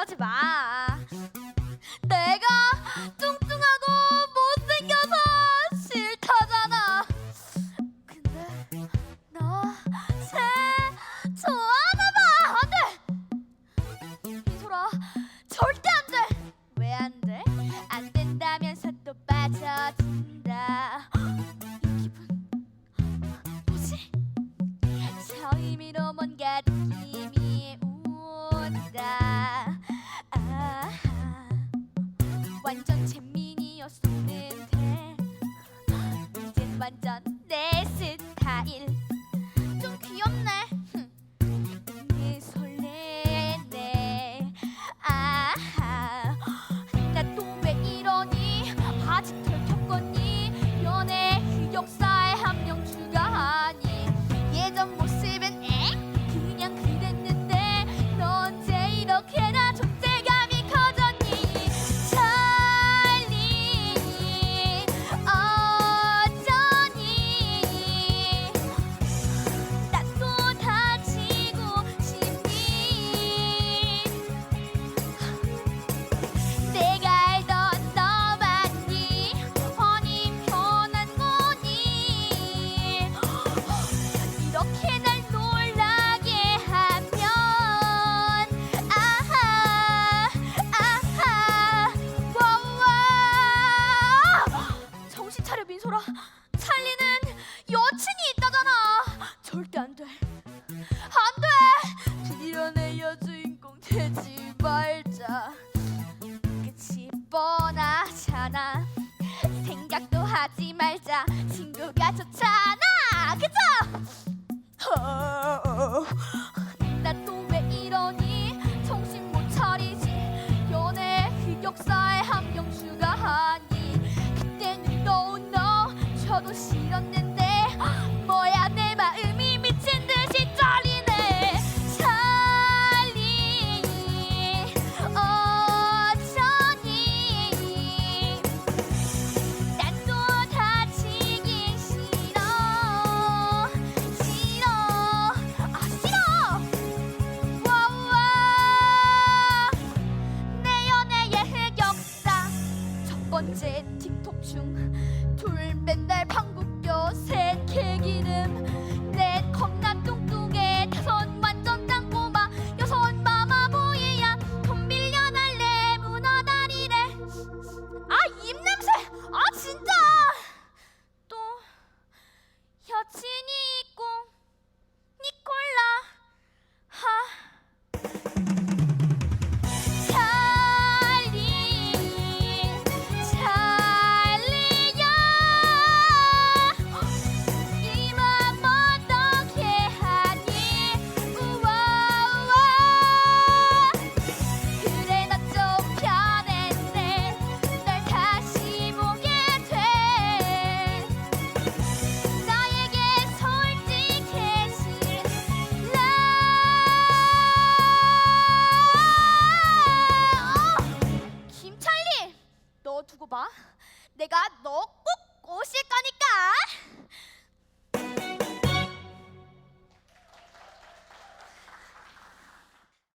그러지 마. 민소라 찰리는 여친이 있다잖아. 절대 안돼. 안돼! 미련의 여주인공 되지 말자. 끝이 뻔하잖아. 생각도 하지 말자. 친구가 좋잖아. 그쵸? 어, 어, 어. 나또 왜 이러니? 정신 못 차리지. 연애 흑역사에 너도 싫었네 봐. 내가 너꼭 오실 거니까.